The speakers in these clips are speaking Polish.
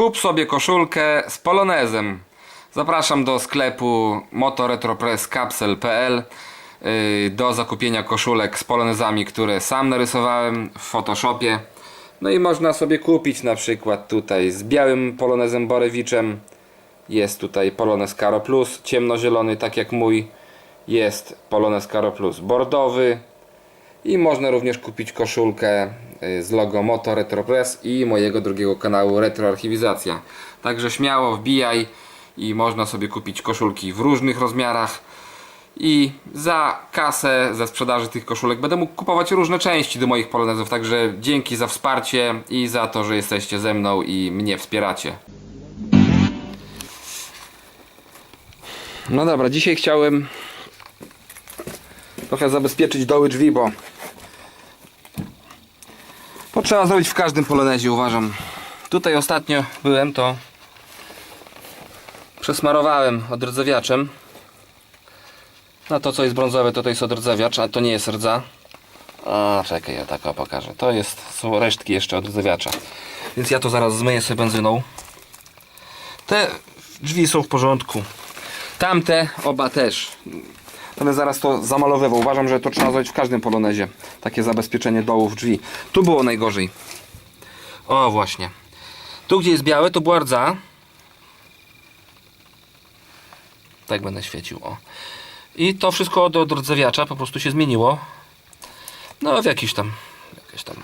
Kup sobie koszulkę z polonezem. Zapraszam do sklepu motoretropresscapsel.pl yy, do zakupienia koszulek z polonezami, które sam narysowałem w Photoshopie. No i można sobie kupić na przykład tutaj z białym polonezem Borewiczem. Jest tutaj Polonez Caro Plus, ciemnozielony, tak jak mój. Jest Polonez Caro Plus bordowy. I można również kupić koszulkę y, z logo Moto Retro Press i mojego drugiego kanału Retroarchiwizacja. Także śmiało wbijaj i można sobie kupić koszulki w różnych rozmiarach. I za kasę ze sprzedaży tych koszulek będę mógł kupować różne części do moich polonezów. Także dzięki za wsparcie i za to, że jesteście ze mną i mnie wspieracie. No dobra, dzisiaj chciałem trochę zabezpieczyć doły drzwi, bo trzeba zrobić w każdym polonezie, uważam. Tutaj ostatnio byłem, to przesmarowałem odrdzewiaczem. No to co jest brązowe, to to jest odrdzewiacz, a to nie jest rdza. A czekaj, ja tak o pokażę. To jest, są resztki jeszcze odrdzewiacza. Więc ja to zaraz zmyję sobie benzyną. Te drzwi są w porządku. Tamte oba też. Będę zaraz to zamalowywał. Uważam, że to trzeba zrobić w każdym polonezie. Takie zabezpieczenie dołów drzwi. Tu było najgorzej. O, właśnie. Tu, gdzie jest białe, to była rdza. Tak będę świecił. O. I to wszystko do rdzewiacza po prostu się zmieniło. No, w jakiś tam. Jakiś tam.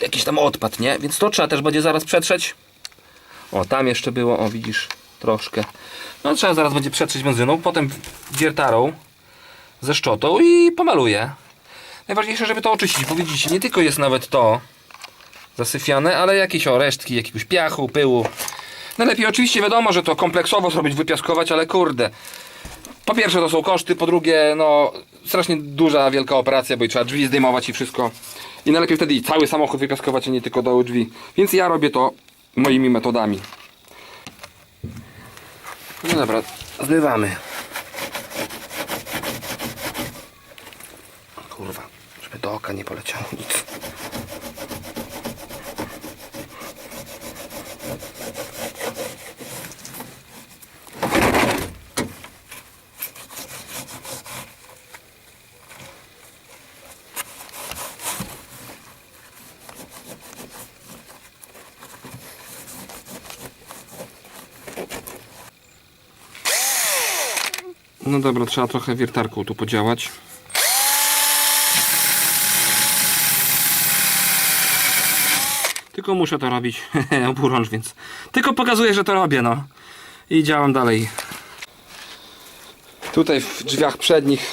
Jakiś tam odpad, nie? Więc to trzeba też będzie zaraz przetrzeć. O, tam jeszcze było, o widzisz, troszkę. No trzeba zaraz będzie przetrzeć benzyną, potem wiertarą ze szczotą i pomaluję. Najważniejsze, żeby to oczyścić, bo widzicie, nie tylko jest nawet to zasyfiane, ale jakieś o resztki, jakiegoś piachu, pyłu. Najlepiej oczywiście wiadomo, że to kompleksowo zrobić, wypiaskować, ale kurde. Po pierwsze to są koszty, po drugie no strasznie duża, wielka operacja, bo trzeba drzwi zdejmować i wszystko. I najlepiej wtedy i cały samochód wypiaskować, a nie tylko doły drzwi. Więc ja robię to moimi metodami. No dobra, zlewamy. Kurwa, żeby do oka nie poleciało nic. No dobra, trzeba trochę wiertarką tu podziałać. Tylko muszę to robić. Oburącz, więc. Tylko pokazuję, że to robię, no. I działam dalej. Tutaj w drzwiach przednich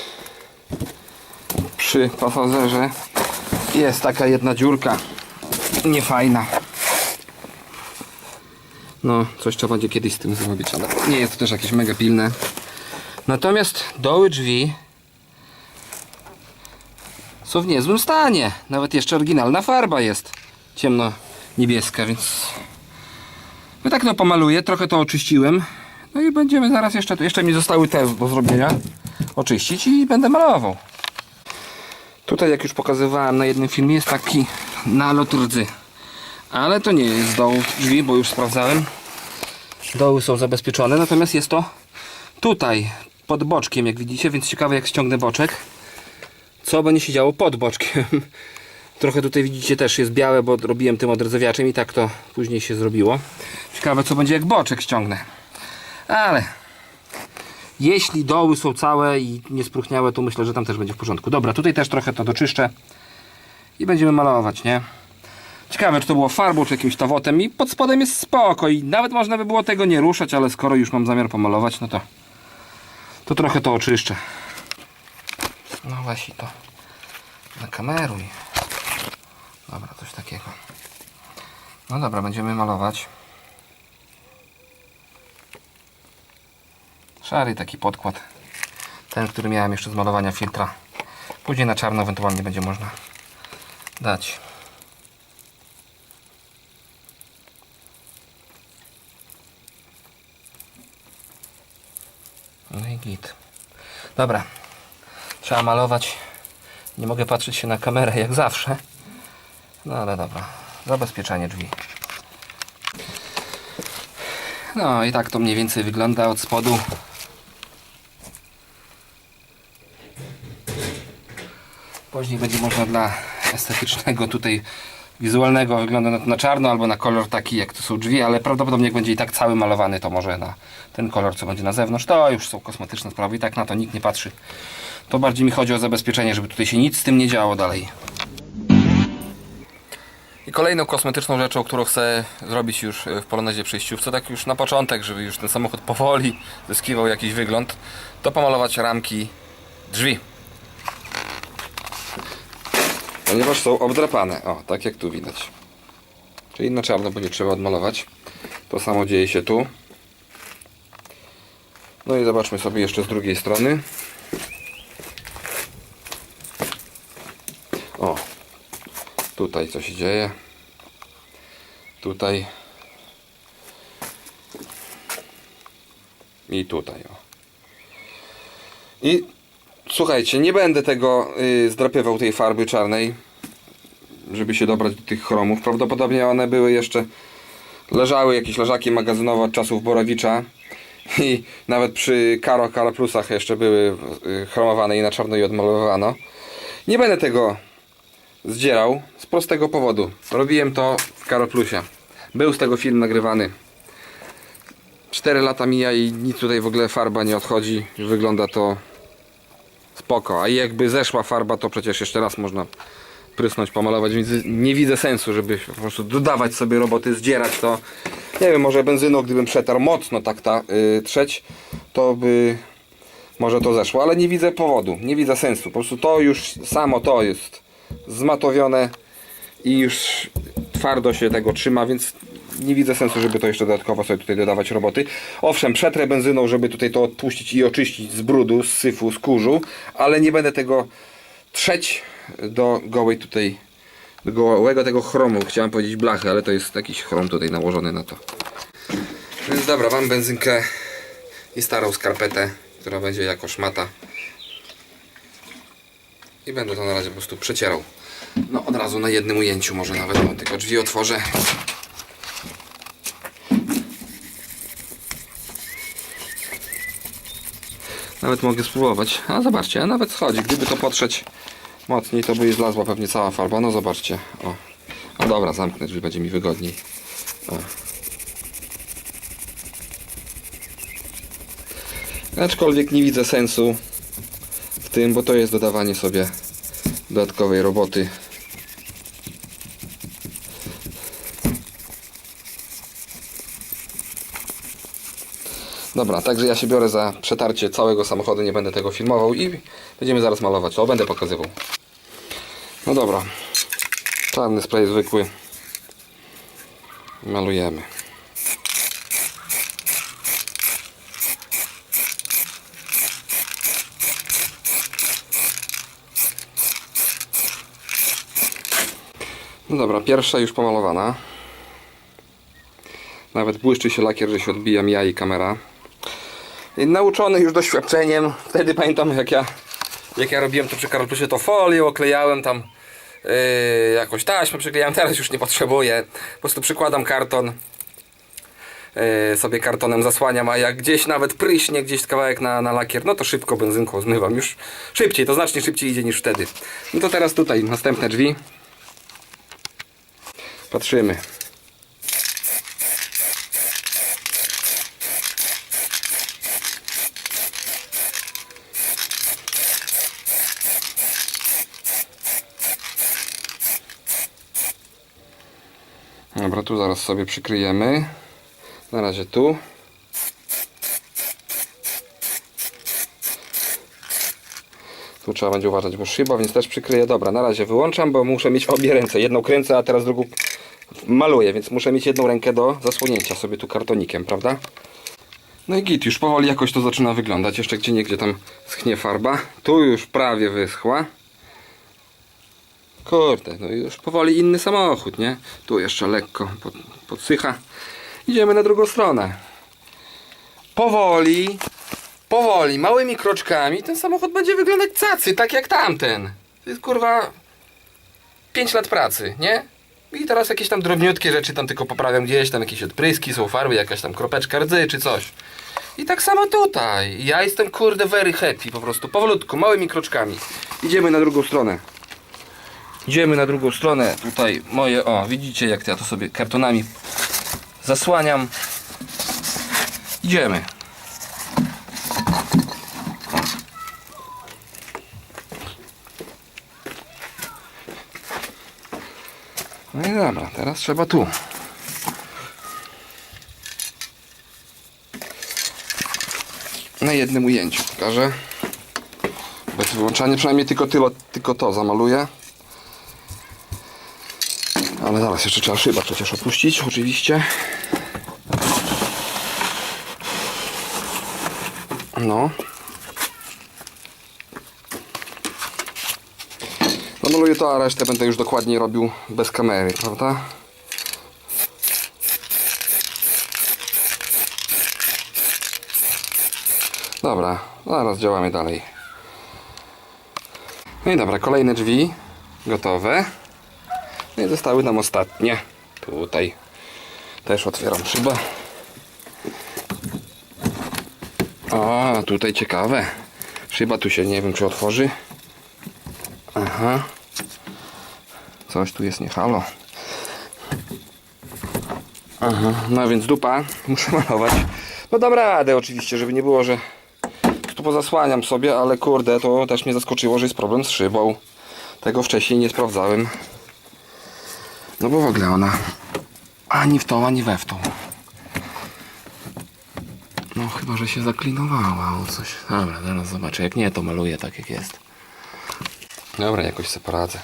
przy pasażerze jest taka jedna dziurka. Niefajna. No, coś trzeba będzie kiedyś z tym zrobić, ale nie jest to też jakieś mega pilne. Natomiast doły drzwi są w niezłym stanie. Nawet jeszcze oryginalna farba jest ciemno-niebieska, więc no tak no pomaluję, trochę to oczyściłem. No i będziemy zaraz jeszcze, jeszcze mi zostały te do zrobienia oczyścić i będę malował. Tutaj jak już pokazywałem na jednym filmie jest taki nalot rdzy. Ale to nie jest doł drzwi, bo już sprawdzałem. Doły są zabezpieczone, natomiast jest to tutaj pod boczkiem, jak widzicie, więc ciekawe jak ściągnę boczek. Co będzie się działo pod boczkiem. Trochę tutaj widzicie też jest białe, bo robiłem tym odrdzewiaczem i tak to później się zrobiło. Ciekawe co będzie jak boczek ściągnę. Ale jeśli doły są całe i niespróchniałe, to myślę, że tam też będzie w porządku. Dobra, tutaj też trochę to doczyszczę i będziemy malować, nie? Ciekawe, czy to było farbą, czy jakimś tawotem i pod spodem jest spoko i nawet można by było tego nie ruszać, ale skoro już mam zamiar pomalować, no to to trochę to oczyszczę. No właśnie to nakameruj. Dobra, coś takiego. No dobra, będziemy malować. Szary taki podkład. Ten, który miałem jeszcze z malowania filtra. Później na czarno ewentualnie będzie można dać. Git. Dobra. Trzeba malować. Nie mogę patrzeć się na kamerę jak zawsze. No ale dobra. Zabezpieczanie drzwi. No i tak to mniej więcej wygląda od spodu. Później będzie można dla estetycznego tutaj wizualnego wygląda na, na czarno albo na kolor taki jak to są drzwi, ale prawdopodobnie jak będzie i tak cały malowany to może na ten kolor co będzie na zewnątrz to już są kosmetyczne sprawy i tak na to nikt nie patrzy. To bardziej mi chodzi o zabezpieczenie, żeby tutaj się nic z tym nie działo dalej. I kolejną kosmetyczną rzeczą, którą chcę zrobić już w Polonezie przejściówce, tak już na początek, żeby już ten samochód powoli zyskiwał jakiś wygląd, to pomalować ramki drzwi. Ponieważ są obdrapane, o, tak jak tu widać. Czyli na czarno będzie trzeba odmalować. To samo dzieje się tu. No i zobaczmy sobie jeszcze z drugiej strony. O, tutaj co się dzieje. Tutaj. I tutaj. O. I słuchajcie, nie będę tego y, zdrapywał tej farby czarnej, żeby się dobrać do tych chromów. Prawdopodobnie one były jeszcze leżały jakieś leżaki magazynowe od czasów Borowicza i nawet przy Karo Karo Plusach jeszcze były y, chromowane i na czarno i odmalowano. Nie będę tego zdzierał z prostego powodu. Robiłem to w Karo Plusie. Był z tego film nagrywany. 4 lata mija i nic tutaj w ogóle farba nie odchodzi. Wygląda to spoko. A jakby zeszła farba, to przecież jeszcze raz można prysnąć, pomalować, więc nie widzę sensu, żeby po prostu dodawać sobie roboty, zdzierać to. Nie wiem, może benzyną, gdybym przetarł mocno tak ta yy, trzeć, to by może to zeszło, ale nie widzę powodu, nie widzę sensu. Po prostu to już samo to jest zmatowione i już twardo się tego trzyma, więc nie widzę sensu, żeby to jeszcze dodatkowo sobie tutaj dodawać roboty. Owszem, przetrę benzyną, żeby tutaj to odpuścić i oczyścić z brudu, z syfu, z kurzu, ale nie będę tego trzeć do gołej tutaj, do gołego tego chromu. Chciałem powiedzieć blachy, ale to jest jakiś chrom tutaj nałożony na to. Więc dobra, mam benzynkę i starą skarpetę, która będzie jako szmata. I będę to na razie po prostu przecierał. No od razu na jednym ujęciu może nawet, o, tylko drzwi otworzę. Nawet mogę spróbować. A zobaczcie, nawet schodzi. Gdyby to potrzeć mocniej, to by zlazła pewnie cała farba. No zobaczcie. O. A dobra, zamknę drzwi, będzie mi wygodniej. O. Aczkolwiek nie widzę sensu w tym, bo to jest dodawanie sobie dodatkowej roboty. Dobra, także ja się biorę za przetarcie całego samochodu, nie będę tego filmował i będziemy zaraz malować. To będę pokazywał. No dobra. Czarny spray zwykły. Malujemy. No dobra, pierwsza już pomalowana. Nawet błyszczy się lakier, że się odbija ja i kamera. Nauczony już doświadczeniem, wtedy pamiętam jak ja, jak ja robiłem to przy Karoltusie, to folię oklejałem tam yy, jakoś taśmę przyklejałem, teraz już nie potrzebuję. Po prostu przykładam karton, yy, sobie kartonem zasłaniam, a jak gdzieś nawet pryśnie gdzieś kawałek na, na lakier, no to szybko benzynką zmywam, już szybciej, to znacznie szybciej idzie niż wtedy. No to teraz tutaj następne drzwi. Patrzymy. Tu zaraz sobie przykryjemy. Na razie tu. Tu trzeba będzie uważać, bo szyba, więc też przykryję. Dobra, na razie wyłączam, bo muszę mieć obie ręce. Jedną kręcę, a teraz drugą maluję, więc muszę mieć jedną rękę do zasłonięcia sobie tu kartonikiem, prawda? No i git, już powoli jakoś to zaczyna wyglądać. Jeszcze gdzie niegdzie tam schnie farba. Tu już prawie wyschła. Kurde, no już powoli inny samochód, nie? Tu jeszcze lekko pod, podsycha. Idziemy na drugą stronę. Powoli, powoli, małymi kroczkami ten samochód będzie wyglądać cacy, tak jak tamten. To jest kurwa 5 lat pracy, nie? I teraz jakieś tam drobniutkie rzeczy tam tylko poprawiam gdzieś, tam jakieś odpryski, są farby, jakaś tam kropeczka rdzy czy coś. I tak samo tutaj. Ja jestem kurde very happy po prostu, powolutku, małymi kroczkami. Idziemy na drugą stronę. Idziemy na drugą stronę. Tutaj moje, o, widzicie jak ja to sobie kartonami zasłaniam. Idziemy. No i dobra, teraz trzeba tu. Na jednym ujęciu pokażę. Bez wyłączania, przynajmniej tylko, tylko to zamaluję. Ale zaraz jeszcze trzeba szyba przecież opuścić, oczywiście. No. Zamaluję to, a resztę będę już dokładniej robił bez kamery, prawda? Dobra, zaraz działamy dalej. No i dobra, kolejne drzwi gotowe. No i zostały nam ostatnie. Tutaj też otwieram szybę. O, tutaj ciekawe. Szyba tu się nie wiem czy otworzy. Aha. Coś tu jest nie halo. Aha, no więc dupa. Muszę malować. No dam radę oczywiście, żeby nie było, że tu pozasłaniam sobie, ale kurde, to też mnie zaskoczyło, że jest problem z szybą. Tego wcześniej nie sprawdzałem. No bo w ogóle ona ani w tą, ani we w tą. No chyba, że się zaklinowała o coś. Dobra, zaraz zobaczę. Jak nie, to maluję tak jak jest. Dobra, jakoś sobie poradzę.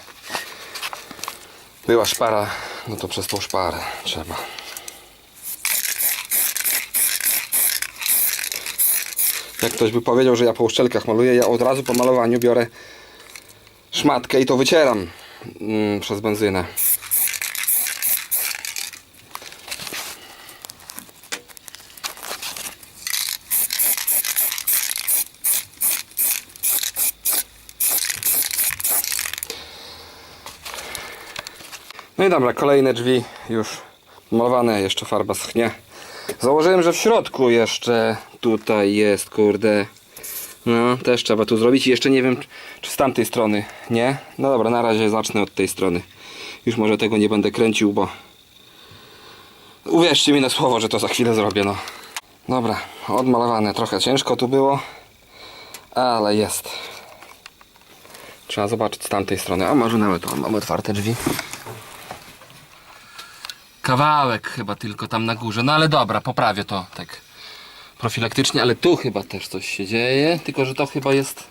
Była szpara, no to przez tą szparę trzeba. Jak ktoś by powiedział, że ja po uszczelkach maluję, ja od razu po malowaniu biorę szmatkę i to wycieram mm, przez benzynę. Dobra, kolejne drzwi już malowane, jeszcze farba schnie. Założyłem, że w środku jeszcze tutaj jest, kurde. No, też trzeba tu zrobić i jeszcze nie wiem, czy z tamtej strony, nie? No dobra, na razie zacznę od tej strony. Już może tego nie będę kręcił, bo uwierzcie mi na słowo, że to za chwilę zrobię, no. Dobra, odmalowane, trochę ciężko tu było, ale jest. Trzeba zobaczyć z tamtej strony. A może nawet to mamy otwarte drzwi. Kawałek chyba tylko tam na górze. No ale dobra, poprawię to tak profilaktycznie, ale tu chyba też coś się dzieje. Tylko, że to chyba jest.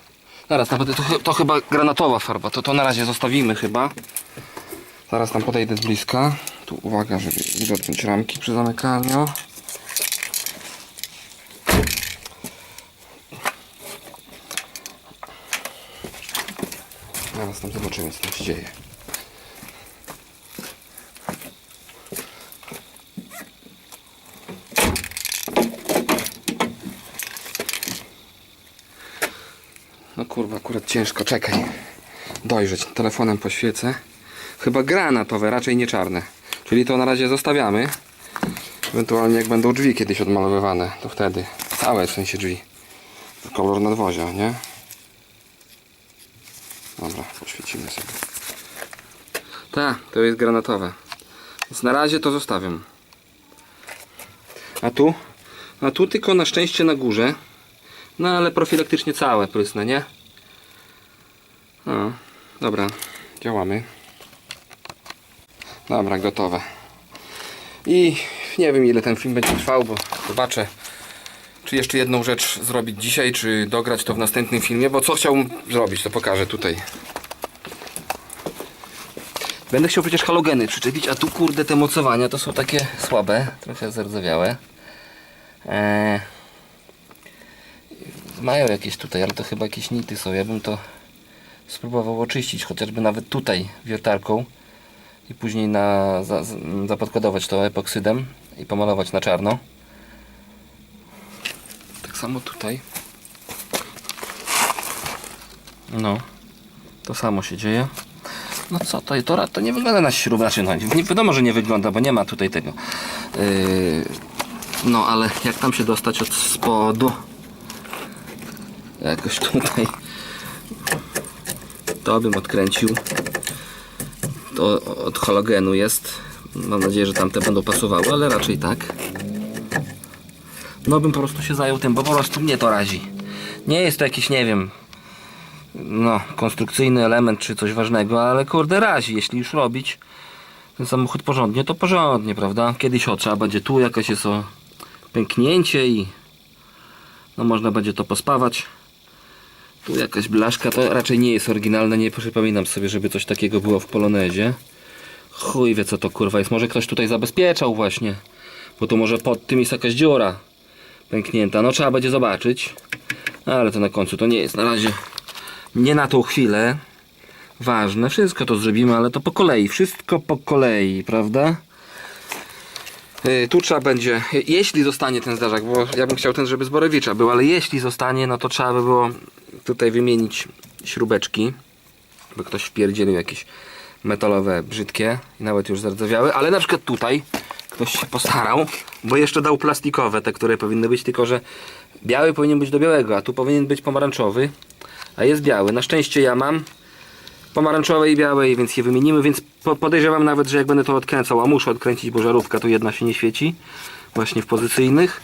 Zaraz, naprawdę to, to chyba granatowa farba. To, to na razie zostawimy chyba. Zaraz tam podejdę z bliska. Tu uwaga, żeby nie ramki przy zamykaniu. Zaraz tam zobaczymy, co się dzieje. No kurwa, akurat ciężko, czekaj. Dojrzeć, telefonem poświecę. Chyba granatowe, raczej nie czarne. Czyli to na razie zostawiamy. Ewentualnie jak będą drzwi kiedyś odmalowywane, to wtedy. Całe w sensie drzwi. Kolor nadwozia, nie? Dobra, poświecimy sobie. Tak, to jest granatowe. Więc na razie to zostawiam. A tu? A tu tylko na szczęście na górze. No ale profilaktycznie całe prysnę, nie? Dobra, działamy. Dobra, gotowe. I nie wiem ile ten film będzie trwał, bo zobaczę czy jeszcze jedną rzecz zrobić dzisiaj, czy dograć to w następnym filmie, bo co chciałbym zrobić, to pokażę tutaj. Będę chciał przecież halogeny przyczepić, a tu kurde te mocowania to są takie słabe, trochę zardzewiałe. Eee, mają jakieś tutaj, ale to chyba jakieś nity są. Ja bym to spróbował oczyścić, chociażby nawet tutaj wiertarką i później na, za, to epoksydem i pomalować na czarno. Tak samo tutaj. No, to samo się dzieje. No co to, to, to nie wygląda na śrubę, znaczy no, nie, wiadomo, że nie wygląda, bo nie ma tutaj tego. Yy, no ale jak tam się dostać od spodu? Jakoś tutaj. To bym odkręcił. To od halogenu jest. Mam nadzieję, że tamte będą pasowały, ale raczej tak. No bym po prostu się zajął tym, bo po prostu mnie to razi. Nie jest to jakiś, nie wiem, no, konstrukcyjny element czy coś ważnego, ale kurde razi, jeśli już robić ten samochód porządnie, to porządnie, prawda? Kiedyś o, trzeba będzie tu jakaś jest o pęknięcie i no można będzie to pospawać. Tu jakaś blaszka, to raczej nie jest oryginalne, nie przypominam sobie, żeby coś takiego było w Polonezie. Chuj wie co to kurwa jest, może ktoś tutaj zabezpieczał właśnie, bo tu może pod tym jest jakaś dziura pęknięta, no trzeba będzie zobaczyć. Ale to na końcu to nie jest na razie nie na tą chwilę ważne. Wszystko to zrobimy, ale to po kolei. Wszystko po kolei, prawda? Yy, tu trzeba będzie, jeśli zostanie ten zdarzak, bo ja bym chciał ten, żeby z Borewicza był, ale jeśli zostanie, no to trzeba by było tutaj wymienić śrubeczki, bo ktoś wpierdzielił jakieś metalowe, brzydkie i nawet już zardzewiały, ale na przykład tutaj ktoś się postarał, bo jeszcze dał plastikowe, te, które powinny być, tylko że biały powinien być do białego, a tu powinien być pomarańczowy, a jest biały. Na szczęście ja mam pomarańczowe i białe, więc je wymienimy, więc po- podejrzewam nawet, że jak będę to odkręcał, a muszę odkręcić, bo żarówka tu jedna się nie świeci, właśnie w pozycyjnych,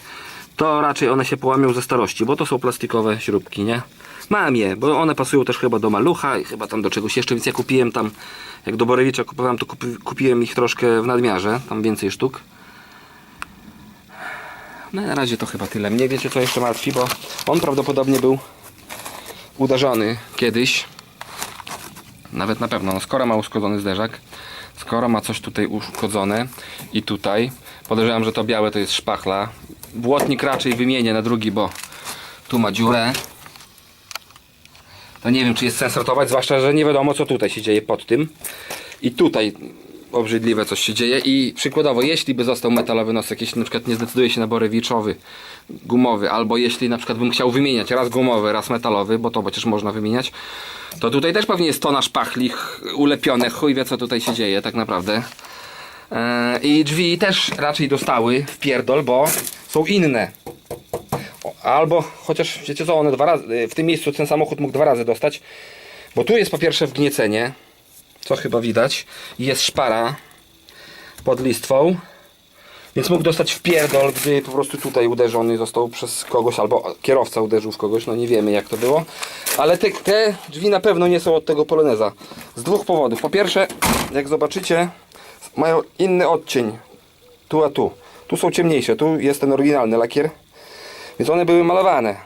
to raczej one się połamią ze starości, bo to są plastikowe śrubki, nie? Mam je, bo one pasują też chyba do malucha i chyba tam do czegoś jeszcze, więc ja kupiłem tam, jak do Borewicza kupowałem, to kupi, kupiłem ich troszkę w nadmiarze, tam więcej sztuk. No i na razie to chyba tyle. Mnie wiecie co jeszcze martwi, bo on prawdopodobnie był uderzony kiedyś. Nawet na pewno. No, skoro ma uszkodzony zderzak, skoro ma coś tutaj uszkodzone i tutaj, podejrzewam, że to białe to jest szpachla. Błotnik raczej wymienię na drugi, bo tu ma dziurę. To nie wiem, czy jest sens ratować, zwłaszcza, że nie wiadomo, co tutaj się dzieje pod tym. I tutaj obrzydliwe coś się dzieje i przykładowo, jeśli by został metalowy nos jakiś, na przykład nie zdecyduje się na borewiczowy, gumowy, albo jeśli na przykład bym chciał wymieniać raz gumowy, raz metalowy, bo to przecież można wymieniać, to tutaj też pewnie jest tona szpachli ch- ulepione, chuj wie co tutaj się dzieje tak naprawdę. Eee, I drzwi też raczej dostały w pierdol, bo są inne. Albo, chociaż wiecie co, one dwa razy, w tym miejscu ten samochód mógł dwa razy dostać, bo tu jest po pierwsze wgniecenie, co chyba widać, jest szpara pod listwą, więc mógł dostać w pierdol, gdy po prostu tutaj uderzony został przez kogoś, albo kierowca uderzył w kogoś, no nie wiemy jak to było. Ale te, te drzwi na pewno nie są od tego Poloneza. Z dwóch powodów. Po pierwsze, jak zobaczycie, mają inny odcień. Tu a tu. Tu są ciemniejsze, tu jest ten oryginalny lakier. Więc one były malowane.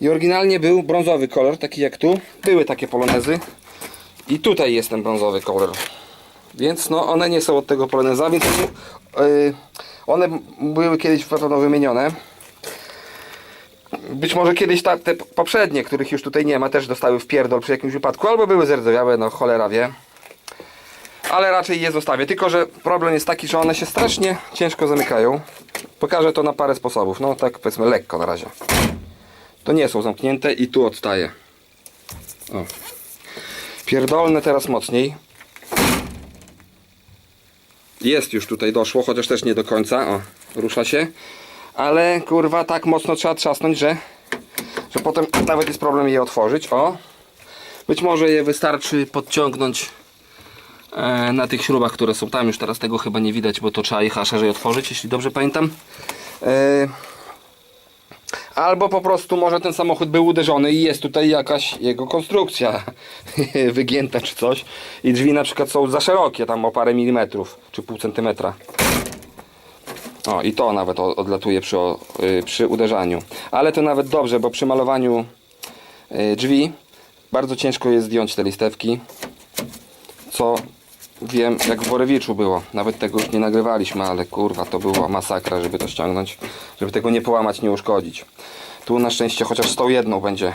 I oryginalnie był brązowy kolor, taki jak tu. Były takie polonezy. I tutaj jest ten brązowy kolor. Więc no one nie są od tego poloneza, więc yy, one były kiedyś pewno wymienione. Być może kiedyś ta, te poprzednie, których już tutaj nie ma, też dostały w pierdol przy jakimś wypadku, albo były zerdzewiałe, no cholera wie. Ale raczej je zostawię, tylko że problem jest taki, że one się strasznie ciężko zamykają. Pokażę to na parę sposobów, no tak powiedzmy lekko na razie. To nie są zamknięte i tu odstaje. O. Pierdolne teraz mocniej. Jest już tutaj doszło, chociaż też nie do końca. O, rusza się. Ale kurwa tak mocno trzeba trzasnąć, że, że potem nawet jest problem je otworzyć. O. Być może je wystarczy podciągnąć na tych śrubach, które są tam. Już teraz tego chyba nie widać, bo to trzeba je szerzej otworzyć, jeśli dobrze pamiętam. E, Albo po prostu może ten samochód był uderzony i jest tutaj jakaś jego konstrukcja wygięta czy coś i drzwi na przykład są za szerokie, tam o parę milimetrów czy pół centymetra. O i to nawet odlatuje przy, y, przy uderzaniu. Ale to nawet dobrze, bo przy malowaniu y, drzwi bardzo ciężko jest zdjąć te listewki. Co wiem jak w Borewiczu było. Nawet tego już nie nagrywaliśmy, ale kurwa to była masakra, żeby to ściągnąć. Żeby tego nie połamać, nie uszkodzić. Tu na szczęście chociaż z tą jedną będzie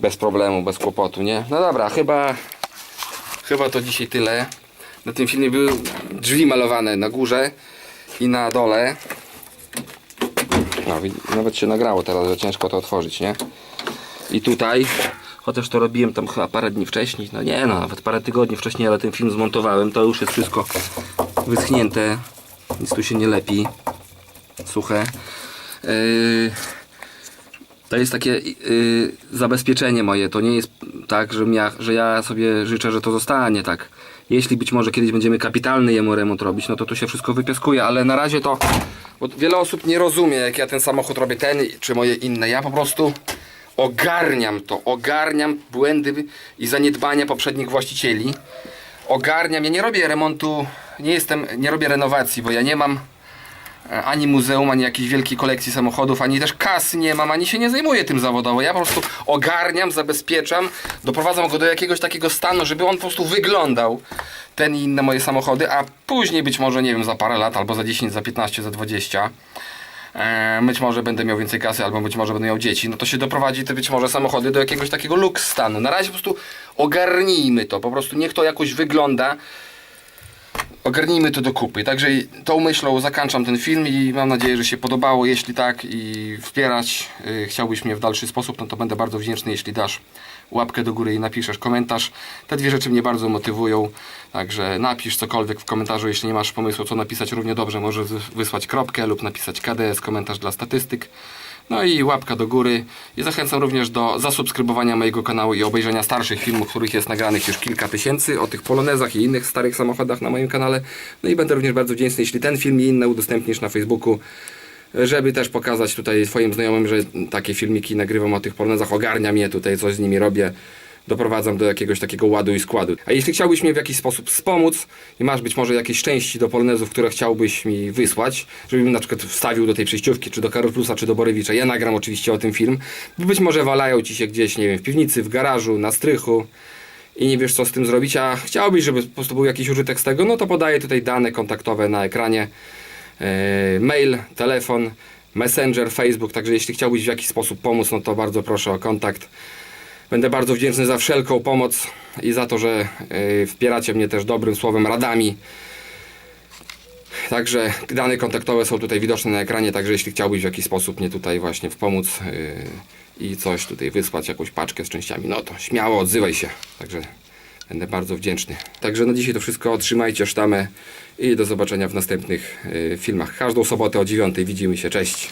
bez problemu, bez kłopotu, nie? No dobra, chyba chyba to dzisiaj tyle. Na tym filmie były drzwi malowane na górze i na dole. No, nawet się nagrało teraz, że ciężko to otworzyć, nie? I tutaj Chociaż to robiłem tam chyba parę dni wcześniej. No nie no, nawet parę tygodni wcześniej, ale ten film zmontowałem. To już jest wszystko wyschnięte. Nic tu się nie lepi. Suche. Yy, to jest takie yy, zabezpieczenie moje. To nie jest tak, że ja, że ja sobie życzę, że to zostanie tak. Jeśli być może kiedyś będziemy kapitalny jemu remont robić, no to tu się wszystko wypiaskuje, ale na razie to. Bo wiele osób nie rozumie, jak ja ten samochód robię, ten czy moje inne. Ja po prostu ogarniam to, ogarniam błędy i zaniedbania poprzednich właścicieli. Ogarniam, ja nie robię remontu, nie jestem, nie robię renowacji, bo ja nie mam e, ani muzeum, ani jakiejś wielkiej kolekcji samochodów, ani też kasy nie mam, ani się nie zajmuję tym zawodowo. Ja po prostu ogarniam, zabezpieczam, doprowadzam go do jakiegoś takiego stanu, żeby on po prostu wyglądał, ten i inne moje samochody, a później być może, nie wiem, za parę lat, albo za 10, za 15, za 20, e, być może będę miał więcej kasy, albo być może będę miał dzieci, no to się doprowadzi te być może samochody do jakiegoś takiego luks stanu. Na razie po prostu ogarnijmy to, po prostu niech to jakoś wygląda, ogarnijmy to do kupy. Także tą myślą zakończam ten film i mam nadzieję, że się podobało. Jeśli tak i wspierać y, chciałbyś mnie w dalszy sposób, no to będę bardzo wdzięczny, jeśli dasz łapkę do góry i napiszesz komentarz. Te dwie rzeczy mnie bardzo motywują, także napisz cokolwiek w komentarzu, jeśli nie masz pomysłu co napisać, równie dobrze możesz wysłać kropkę lub napisać KDS, komentarz dla statystyk. No i łapka do góry. I zachęcam również do zasubskrybowania mojego kanału i obejrzenia starszych filmów, których jest nagranych już kilka tysięcy, o tych polonezach i innych starych samochodach na moim kanale. No i będę również bardzo wdzięczny, jeśli ten film i inne udostępnisz na Facebooku, żeby też pokazać tutaj swoim znajomym, że takie filmiki nagrywam o tych polonezach, ogarniam je tutaj, coś z nimi robię doprowadzam do jakiegoś takiego ładu i składu. A jeśli chciałbyś mnie w jakiś sposób wspomóc i masz być może jakieś części do polonezów, które chciałbyś mi wysłać, żebym na przykład wstawił do tej przejściówki, czy do Karol Plusa, czy do Borewicza, ja nagram oczywiście o tym film, być może walają ci się gdzieś, nie wiem, w piwnicy, w garażu, na strychu i nie wiesz co z tym zrobić, a chciałbyś, żeby po prostu był jakiś użytek z tego, no to podaję tutaj dane kontaktowe na ekranie, mail, telefon, messenger, Facebook, także jeśli chciałbyś w jakiś sposób pomóc, no to bardzo proszę o kontakt. Będę bardzo wdzięczny za wszelką pomoc i za to, że y, wspieracie mnie też dobrym słowem, radami. Także dane kontaktowe są tutaj widoczne na ekranie, także jeśli chciałbyś w jakiś sposób mnie tutaj właśnie wspomóc y, i coś tutaj wysłać, jakąś paczkę z częściami, no to śmiało odzywaj się. Także będę bardzo wdzięczny. Także na dzisiaj to wszystko. Trzymajcie sztamę i do zobaczenia w następnych y, filmach. Każdą sobotę o 9 widzimy się. Cześć.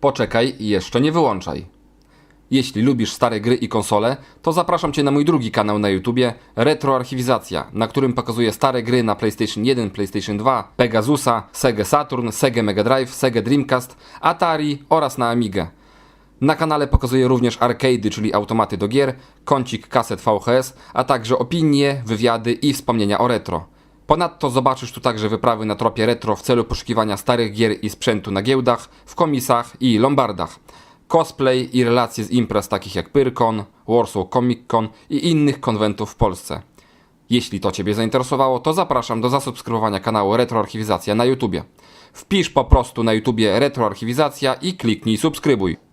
Poczekaj i jeszcze nie wyłączaj. Jeśli lubisz stare gry i konsole, to zapraszam Cię na mój drugi kanał na YouTubie Retroarchiwizacja, na którym pokazuję stare gry na PlayStation 1, PlayStation 2, Pegasusa, Sega Saturn, Sega Mega Drive, Sega Dreamcast, Atari oraz na Amigę. Na kanale pokazuję również arcade'y, czyli automaty do gier, kącik kaset VHS, a także opinie, wywiady i wspomnienia o retro. Ponadto zobaczysz tu także wyprawy na tropie retro w celu poszukiwania starych gier i sprzętu na giełdach, w komisach i lombardach. Cosplay i relacje z imprez takich jak Pyrkon, Warsaw Comic Con i innych konwentów w Polsce. Jeśli to Ciebie zainteresowało, to zapraszam do zasubskrybowania kanału Retroarchiwizacja na YouTubie. Wpisz po prostu na YouTubie Retroarchiwizacja i kliknij subskrybuj.